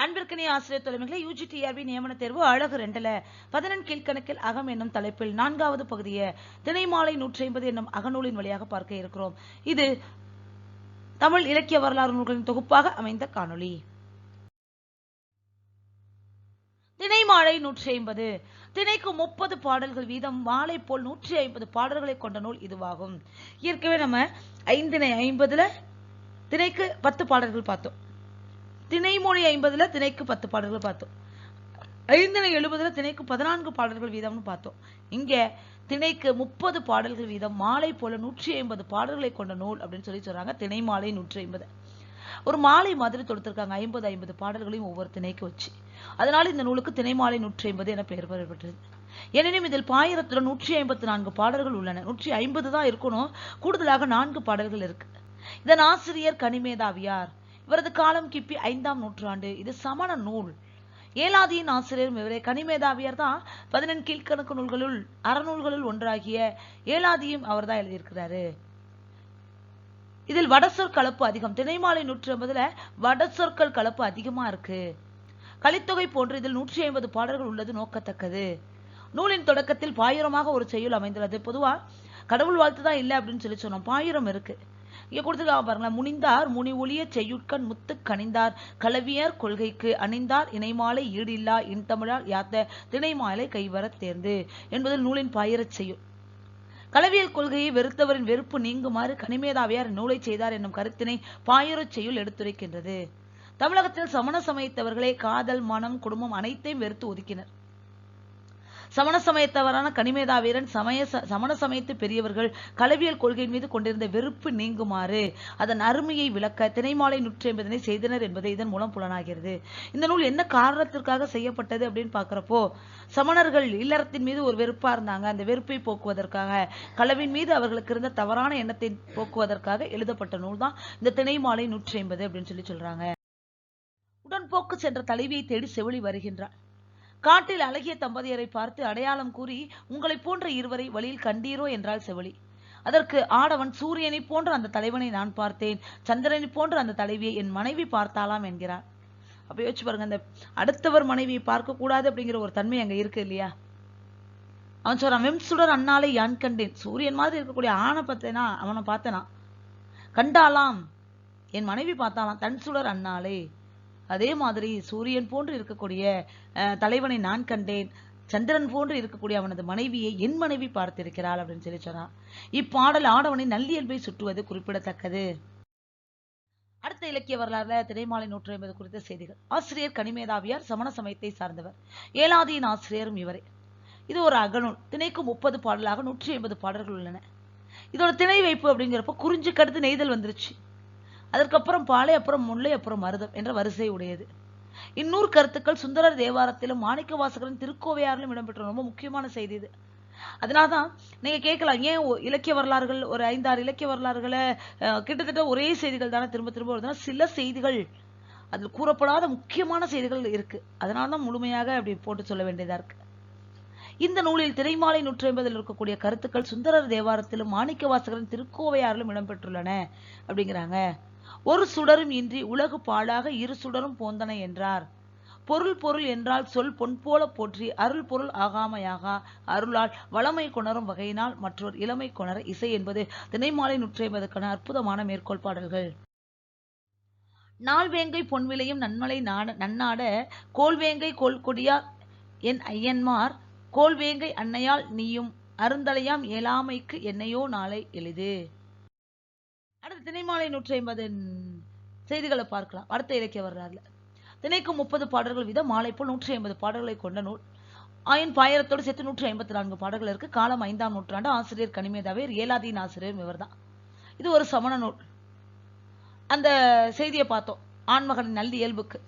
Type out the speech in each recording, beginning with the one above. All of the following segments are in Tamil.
அன்பிற்கினிய ஆசிரியர் தலைமைகளை யூஜிடிஆர்பி நியமன தேர்வு அழகு ரெண்டுல. பதினெண் கீழ்கணக்கில் அகம் என்னும் தலைப்பில் நான்காவது பகுதியை திணைமாலை நூற்றி ஐம்பது என்னும் அகநூலின் வழியாக பார்க்க இருக்கிறோம். இது தமிழ் இலக்கிய வரலாறு நூல்களின் தொகுப்பாக அமைந்த காணொளி. திணைமாலை நூற்றி ஐம்பது திணைக்கு முப்பது பாடல்கள் வீதம் மாலை போல் நூற்றி ஐம்பது பாடல்களை கொண்ட நூல் இதுவாகும். ஏற்கனவே நம்ம ஐந்தினை ஐம்பதுல திணைக்கு பத்து பாடல்கள் பார்த்தோம். திணைமொழி ஐம்பதுல திணைக்கு பத்து பாடல்கள் பார்த்தோம். ஐந்தனை எழுபதுல திணைக்கு பதினான்கு பாடல்கள் வீதம்னு பார்த்தோம். இங்க திணைக்கு முப்பது பாடல்கள் வீதம் மாலை போல நூற்றி ஐம்பது பாடல்களை கொண்ட நூல் அப்படின்னு சொல்லி சொல்றாங்க. திணை மாலை நூற்றி ஐம்பது. ஒரு மாலை மாதிரி தொடுத்திருக்காங்க. ஐம்பது ஐம்பது பாடல்களையும் ஒவ்வொரு திணைக்கு வச்சு. அதனால இந்த நூலுக்கு திணை மாலை நூற்றி ஐம்பது என பெயர் பெறப்பட்டது எனினும் இதில் பாயிரத்துல நூற்றி ஐம்பத்தி நான்கு பாடல்கள் உள்ளன. நூற்றி ஐம்பது தான் இருக்கணும். கூடுதலாக நான்கு பாடல்கள் இருக்கு. இதன் ஆசிரியர் கனிமேதாவியார் இவரது காலம் கிபி ஐந்தாம் நூற்றாண்டு. இது சமண நூல். ஏலாதியின் ஆசிரியரும் இவரே. கனிமேதாவியர் தான் பதினெண் கீழ்கணக்கு நூல்களுள் அறநூல்களுள் ஒன்றாகிய ஏலாதியும் அவர் தான் எழுதியிருக்கிறாரு. இதில் வடசொற் கலப்பு அதிகம். திணைமாலை நூற்றி ஐம்பதுல வடசொற்கள் கலப்பு அதிகமா இருக்கு. கலித்தொகை போன்று இதில் நூற்றி ஐம்பது பாடல்கள் உள்ளது நோக்கத்தக்கது. நூலின் தொடக்கத்தில் பாயிரமாக ஒரு செய்யுள் அமைந்துள்ளது. பொதுவா கடவுள் வாழ்த்து தான் இல்லை அப்படின்னு சொல்லி சொன்னோம். பாயிரம் இருக்கு. இங்க கொடுத்துருக்காங்க பாருங்களேன் முனிந்தார் முனி ஒளிய செய்யுட்கண் முத்து கணிந்தார் கலவியர் கொள்கைக்கு அணிந்தார் இணைமாலை ஈடில்லா இன்தமிழால் யாத்த திணைமாலை கைவரத் தேர்ந்து என்பதில் நூலின் பாயிரச் செய்யும் கலவியல் கொள்கையை வெறுத்தவரின் வெறுப்பு நீங்குமாறு கனிமேதாவியார் நூலை செய்தார் என்னும் கருத்தினை பாயிரச் செய்யுள் எடுத்துரைக்கின்றது. தமிழகத்தில் சமண சமயத்தவர்களே காதல் மனம் குடும்பம் அனைத்தையும் வெறுத்து ஒதுக்கினர். சமண சமயத்தவரான கனிமேதாவீரன் சமய சமண சமயத்து பெரியவர்கள் கலவியல் கொள்கையின் மீது கொண்டிருந்த வெறுப்பு நீங்குமாறு அதன் அருமையை விளக்க திணைமாலை நூற்றி ஐம்பதனை செய்தனர் என்பது இதன் மூலம் புலனாகிறது. இந்த நூல் என்ன காரணத்திற்காக செய்யப்பட்டது அப்படின்னு பாக்குறப்போ சமணர்கள் இல்லறத்தின் மீது ஒரு வெறுப்பா இருந்தாங்க. அந்த வெறுப்பை போக்குவதற்காக கலவின் மீது அவர்களுக்கு இருந்த தவறான எண்ணத்தை போக்குவதற்காக எழுதப்பட்ட நூல் தான் இந்த திணைமாலை நூற்றி ஐம்பது அப்படின்னு சொல்லி சொல்றாங்க. உடன்போக்கு சென்ற தலைவியை தேடி செவிலி வருகின்றார் காட்டில் அழகிய தம்பதியரை பார்த்து அடையாளம் கூறி உங்களை போன்ற இருவரை வழியில் கண்டீரோ? என்றாள் செவளி அதற்கு ஆடவன் சூரியனை போன்ற அந்த தலைவனை நான் பார்த்தேன். சந்திரனை போன்ற அந்த தலைவியை என் மனைவி பார்த்தாலாம் என்கிறார். அப்ப யோசிச்சு பாருங்க அந்த அடுத்தவர் மனைவியை பார்க்க கூடாது அப்படிங்கிற ஒரு தன்மை அங்க இருக்கு இல்லையா? அவன் சொல்றான் வெம்சுடர் அண்ணாலே யான் கண்டேன்? சூரியன் மாதிரி இருக்கக்கூடிய ஆணை பார்த்தேனா? அவனை பார்த்தனா? கண்டாலாம் என் மனைவி பார்த்தாலாம் தன் சுடர் அண்ணாலே அதே மாதிரி சூரியன் போன்று இருக்கக்கூடிய தலைவனை நான் கண்டேன். சந்திரன் போன்று இருக்கக்கூடிய அவனது மனைவியை என் மனைவி பார்த்திருக்கிறாள் அப்படின்னு சொல்லி சொன்னான். இப்பாடல் ஆடவனின் நல்லியல்பை சுட்டுவது குறிப்பிடத்தக்கது. அடுத்த இலக்கிய வரலாறுல திரைமாலை நூற்றி ஐம்பது குறித்த செய்திகள். ஆசிரியர் கனிமேதாவியார் சமண சமயத்தை சார்ந்தவர். ஏலாதியின் ஆசிரியரும் இவரே. இது ஒரு அகநூல். திணைக்கு முப்பது பாடலாக நூற்றி ஐம்பது பாடல்கள் உள்ளன. இதோட திணை வைப்பு அப்படிங்கிறப்ப குறிஞ்சு கடுத்து நெய்தல் வந்துருச்சு. அதற்கப்புறம் பாலை அப்புறம் முல்லை அப்புறம் மருதம் என்ற வரிசை உடையது. இன்னொரு கருத்துக்கள் சுந்தரர் தேவாரத்திலும் மாணிக்க வாசகரின் திருக்கோவையாரிலும் இடம்பெற்ற ரொம்ப முக்கியமான செய்தி இது. அதனால்தான் நீங்க கேட்கலாம் ஏன் இலக்கிய வரலாறுகள் ஒரு ஐந்தாறு இலக்கிய வரலாறுகளை கிட்டத்தட்ட ஒரே செய்திகள் தானே திரும்ப திரும்ப வருதுன்னா சில செய்திகள் அதில் கூறப்படாத முக்கியமான செய்திகள் இருக்கு. அதனால்தான் முழுமையாக அப்படி போட்டு சொல்ல வேண்டியதா இருக்கு. இந்த நூலில் திரைமாலை நூற்றி ஐம்பதில் இருக்கக்கூடிய கருத்துக்கள் சுந்தரர் தேவாரத்திலும் மாணிக்க வாசகரின் திருக்கோவையாரிலும் இடம்பெற்றுள்ளன அப்படிங்கிறாங்க. ஒரு சுடரும் இன்றி உலகு பாழாக இரு சுடரும் போந்தன என்றார். பொருள் பொருள் என்றால் சொல் பொன் போல போற்றி அருள் பொருள் ஆகாமையாகா. அருளால் வளமை கொணரும் வகையினால் மற்றொரு இளமை கொணர இசை என்பது தினைமாலை நூற்றி ஐம்பதுக்கான அற்புதமான மேற்கோள் பாடல்கள் நால்வேங்கை பொன்விலையும் நன்மலை நாட நன்னாட கோல்வேங்கை கோல்கொடியா என் ஐயன்மார் கோல்வேங்கை அன்னையால் நீயும் அருந்தலையாம் ஏழாமைக்கு என்னையோ நாளை எளிது. அடுத்து திணைமாலை நூற்றி ஐம்பது செய்திகளை பார்க்கலாம். அடுத்த இலக்கிய வரலாறுல. திணைக்கு முப்பது பாடல்கள் வீதம் மாலை போல் நூற்றி ஐம்பது பாடல்களை கொண்ட நூல். ஆயின் பாயிரத்தோடு சேர்த்து நூற்றி ஐம்பத்தி நான்கு பாடல்கள் இருக்கு. காலம் ஐந்தாம் நூற்றாண்டு ஆசிரியர் கனிமேதாவே ஏலாதீன் ஆசிரியர் இவர்தான். இது ஒரு சமண நூல். அந்த செய்தியை பார்த்தோம். ஆண்மகனின் நல்ல இயல்புக்கு.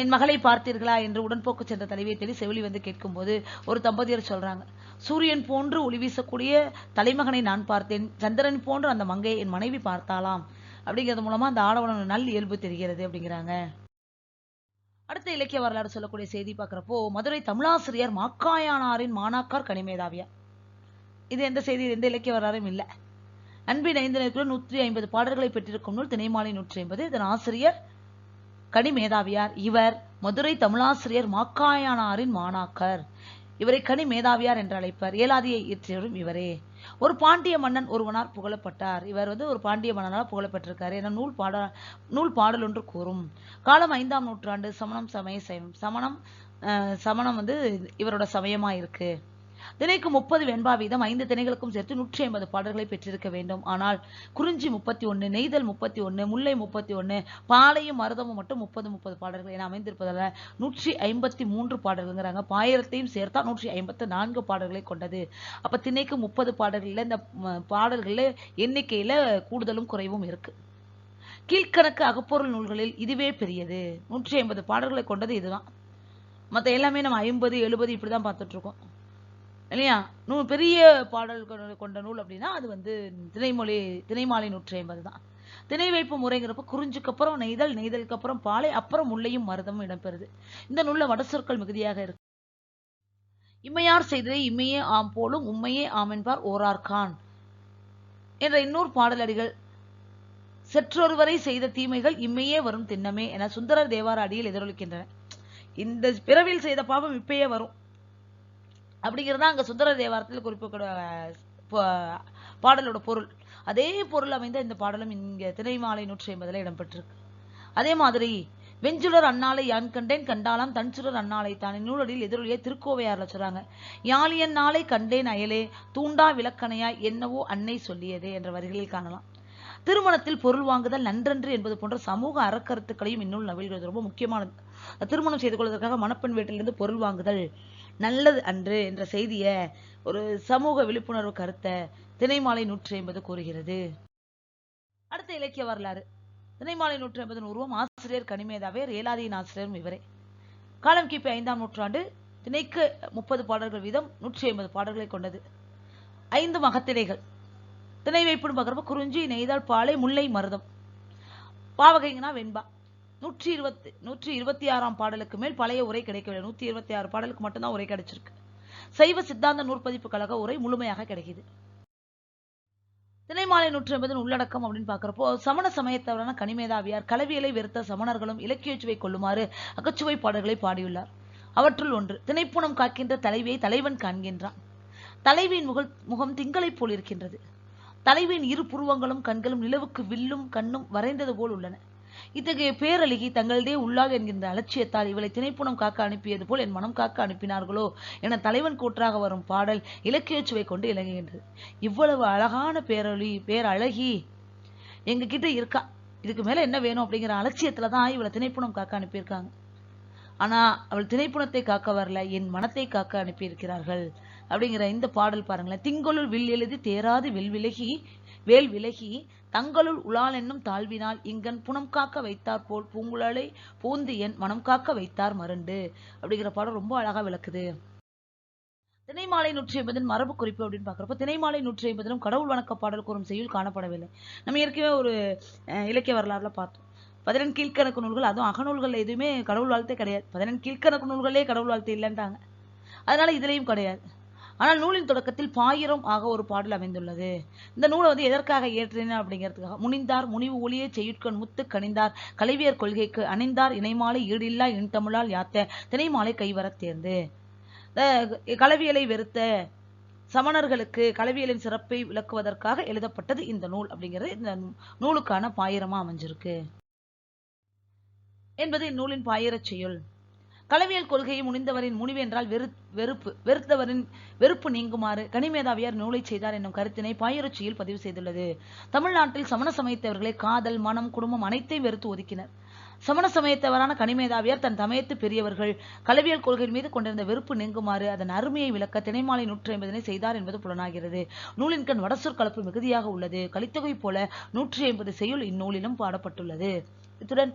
என் மகளை பார்த்தீர்களா என்று உடன்போக்கு சென்ற தலைவியை தேடி செவிலி வந்து கேட்கும்போது ஒரு தம்பதியர் சொல்றாங்க சூரியன் போன்று ஒளி வீசக்கூடிய தலைமகனை நான் பார்த்தேன். சந்திரன் போன்று அந்த மங்கையை என் மனைவி பார்த்தாலாம் அப்படிங்கிறது மூலமா அந்த ஆடவனோட நல் இயல்பு தெரிகிறது அப்படிங்கிறாங்க. அடுத்த இலக்கிய வரலாறு சொல்லக்கூடிய செய்தி பார்க்குறப்போ மதுரை தமிழாசிரியர் மாக்காயானாரின் மாணாக்கார் கனிமேதாவியார் இது எந்த செய்தி எந்த இலக்கிய வரலாறும் இல்லை. அன்பின் ஐந்து நூற்றி ஐம்பது பாடல்களை பெற்றிருக்கும் நூல் திணைமாலை நூற்றி ஐம்பது. இதன் ஆசிரியர் கனிமேதாவியார். இவர் மதுரை தமிழாசிரியர் மாக்காயானாரின் மாணாக்கர். இவரை கனி மேதாவியார் என்று அழைப்பார். ஏலாதியை இயற்றியவரும் இவரே. ஒரு பாண்டிய மன்னன் ஒருவனார் புகழப்பட்டார். இவர் வந்து ஒரு பாண்டிய மன்னனால் புகழப்பட்டிருக்கார். என நூல் பாட நூல் பாடல் ஒன்று கூறும். காலம் ஐந்தாம் நூற்றாண்டு சமணம் சமய சைவம் சமணம் சமணம் வந்து இவரோட சமயமா இருக்கு தினைக்கு முப்பது வெண்பா வீதம் ஐந்து திணைகளுக்கும் சேர்த்து நூற்றி ஐம்பது பாடல்களை பெற்றிருக்க வேண்டும். ஆனால் குறிஞ்சி முப்பத்தி ஒண்ணு நெய்தல் முப்பத்தி ஒண்ணு முல்லை முப்பத்தி ஒண்ணு பாலையும் மருதமும் மட்டும் முப்பது முப்பது பாடல்கள் என அமைந்திருப்பதால நூற்றி ஐம்பத்தி மூன்று பாடல்கள்ங்கிறாங்க. பாயிரத்தையும் சேர்த்தா நூற்றி ஐம்பத்து நான்கு பாடல்களை கொண்டது. அப்ப திணைக்கு முப்பது பாடல்கள்ல இந்த பாடல்களில் பாடல்கள்ல எண்ணிக்கையில கூடுதலும் குறைவும் இருக்கு. கீழ்க்கணக்கு அகப்பொருள் நூல்களில் இதுவே பெரியது. நூற்றி ஐம்பது பாடல்களை கொண்டது இதுதான். மத்த எல்லாமே நம்ம ஐம்பது எழுபது இப்படிதான் பார்த்துட்டு இருக்கோம். இல்லையா? நூல் பெரிய பாடல் கொண்ட- நூல் அப்படின்னா அது வந்து திணைமொழி திணைமாலை நூற்றி ஐம்பது தான். திணை வைப்பு முறைங்கிறப்ப குறிஞ்சுக்கு அப்புறம் நெய்தல் நெய்தலுக்கு அப்புறம் பாலை அப்புறம் முல்லையும் மருதமும் இடம்பெறுது. இந்த நூல்ல வடசொற்கள் மிகுதியாக இருக்கு. இம்மையார் செய்ததை இம்மையே ஆம் போலும் உம்மையே ஆம் என்பார் ஓரார்கான் என்ற இன்னொரு பாடலடிகள் செற்றொருவரை செய்த தீமைகள் இம்மையே வரும் திண்ணமே என சுந்தரர் தேவார அடியில் எதிரொலிக்கின்றன. இந்த பிறவியில் செய்த பாவம் இப்பயே வரும். அப்படிங்கிறது தான் அங்க சுந்தர தேவாரத்தில் குறிப்பிட பாடலோட பொருள். அதே பொருள் அமைந்த இந்த பாடலும் இங்க திணைமாலை நூற்றி ஐம்பதுல இடம்பெற்றிருக்கு. அதே மாதிரி வெஞ்சுடர் அண்ணாலை யான் கண்டேன்? கண்டாலாம் தன்சுடர் அண்ணாலை தான். நூலடியில் எதிரொலிய திருக்கோவையார்ல சொல்றாங்க. யாழியன் நாளை கண்டேன் அயலே தூண்டா விளக்கணையாய் என்னவோ அன்னை சொல்லியதே என்ற வரிகளில் காணலாம். திருமணத்தில் பொருள் வாங்குதல் நன்றன்று என்பது போன்ற சமூக அறக்கருத்துக்களையும் இந்நூல் நவில்கிறது ரொம்ப முக்கியமானது. திருமணம் செய்து கொள்வதற்காக மணப்பெண் வீட்டிலிருந்து பொருள் வாங்குதல். நல்லது அன்று என்ற செய்திய ஒரு சமூக விழிப்புணர்வு கருத்தை திணைமாலை நூற்றி ஐம்பது கூறுகிறது. அடுத்த இலக்கிய வரலாறு. திணைமாலை நூற்றி ஐம்பது உருவம் ஆசிரியர் கனிமேதாவே ஏலாதியின் ஆசிரியரும் இவரே. காலம் கிபி ஐந்தாம் நூற்றாண்டு திணைக்கு முப்பது பாடல்கள் வீதம் நூற்றி ஐம்பது பாடல்களை கொண்டது. ஐந்து மகத்திணைகள் திணை வைப்பிடும் பகர்வு குறிஞ்சி நெய்தால் பாலை முல்லை மருதம். பாவகைங்கன்னா வெண்பா. நூற்றி இருபத்தி நூற்றி இருபத்தி ஆறாம் பாடலுக்கு மேல் பழைய உரை கிடைக்கவில்லை. நூற்றி இருபத்தி ஆறு பாடலுக்கு மட்டும்தான் உரை கிடைச்சிருக்கு. சைவ சித்தாந்த நூற்பதிப்பு கழக உரை முழுமையாக கிடைக்குது. திணைமாலை நூற்றி ஐம்பதின் உள்ளடக்கம் அப்படின்னு பார்க்குறப்போ சமண சமயத்தவரான கனிமேதாவியார் கலவியலை வெறுத்த சமணர்களும் இலக்கியச்சுவை கொள்ளுமாறு அகச்சுவை பாடல்களை பாடியுள்ளார். அவற்றுள் ஒன்று திணைப்புணம் காக்கின்ற தலைவியை தலைவன் காண்கின்றான். தலைவியின் முகல் முகம் திங்களைப் போல் இருக்கின்றது. தலைவியின் இரு புருவங்களும் கண்களும் நிலவுக்கு வில்லும் கண்ணும் வரைந்தது போல் உள்ளன. இத்தகைய பேரழகி தங்களதே உள்ளாள் என்கின்ற அலட்சியத்தால் இவளை திணைப்புணம் காக்க அனுப்பியது போல் என் மனம் காக்க அனுப்பினார்களோ என தலைவன் கூற்றாக வரும் பாடல் இலக்கியச் சுவை கொண்டு இலங்குகின்றது இவ்வளவு அழகான பேரொளி பேரழகி எங்ககிட்ட இருக்கா? இதுக்கு மேல என்ன வேணும் அப்படிங்கிற அலட்சியத்துல தான் இவளை திணைப்புணம் காக்க அனுப்பியிருக்காங்க. ஆனா அவள் திணைப்புணத்தை காக்க வரல என் மனத்தை காக்க அனுப்பியிருக்கிறார்கள் அப்படிங்கிற இந்த பாடல் பாருங்களேன். திங்களுள் வில் எழுதி தேராது வில் விலகி வேல் விலகி தங்களுள் உலால் என்னும் தாழ்வினால் இங்கன் புனம் காக்க வைத்தார் போல் பூங்குழலை பூந்து என் மனம் காக்க வைத்தார் மருண்டு. அப்படிங்கிற பாடல் ரொம்ப அழகா விளக்குது. திணைமாலை நூற்றி ஐம்பதின் மரபு குறிப்பு அப்படின்னு பாக்குறப்ப திணைமாலை நூற்றி ஐம்பதிலும் கடவுள் வணக்க பாடல் கூறும் செய்யுள் காணப்படவில்லை. நம்ம ஏற்கனவே ஒரு அஹ், இலக்கிய வரலாறுல பார்த்தோம். பதினெண் கீழ்க்கணக்கு நூல்கள் அதுவும் அகநூல்கள் எதுவுமே கடவுள் வாழ்த்தே கிடையாது. பதினெண் கீழ்க்கணக்கு நூல்களே கடவுள் வாழ்த்து இல்லைன்றாங்க. அதனால இதுலயும் கிடையாது. ஆனால் நூலின் தொடக்கத்தில் பாயிரம் ஆக ஒரு பாடல் அமைந்துள்ளது. இந்த நூலை வந்து எதற்காக இயற்றினேன் அப்படிங்கிறதுக்காக முனிந்தார் முனிவு ஒளியை செய்யுட்கண் முத்து கணிந்தார் கலைவியர் கொள்கைக்கு அணிந்தார் இணைமாலை ஈடில்லா இன்தமிழால் யாத்த திணைமாலை கைவரத் தேர்ந்து. கலவியலை வெறுத்த சமணர்களுக்கு கலவியலின் சிறப்பை விளக்குவதற்காக எழுதப்பட்டது இந்த நூல் அப்படிங்கிறது. இந்த நூலுக்கான பாயிரமா அமைஞ்சிருக்கு. என்பது இந்நூலின் பாயிரச் செய்யுள் களவியல் கொள்கையை முனிந்தவரின் முனிவென்றால் வெறு வெறுப்பு வெறுத்தவரின் வெறுப்பு நீங்குமாறு கனிமேதாவியார் நூலை செய்தார் என்னும் கருத்தினை பாயிரச்சியில் பதிவு செய்துள்ளது. தமிழ்நாட்டில் சமண சமயத்தவர்களை காதல் மனம் குடும்பம் அனைத்தையும் வெறுத்து ஒதுக்கினர். சமண சமயத்தவரான கனிமேதாவியார் தன் சமயத்து பெரியவர்கள் களவியல் கொள்கையின் மீது கொண்டிருந்த வெறுப்பு நீங்குமாறு அதன் அருமையை விளக்க திணைமாலை நூற்றி ஐம்பதினை செய்தார் என்பது புலனாகிறது. நூலின் கண் வடசொற் கலப்பு மிகுதியாக உள்ளது. கலித்தொகை போல நூற்றி ஐம்பது செய்யுள் இந்நூலிலும் பாடப்பட்டுள்ளது. இத்துடன்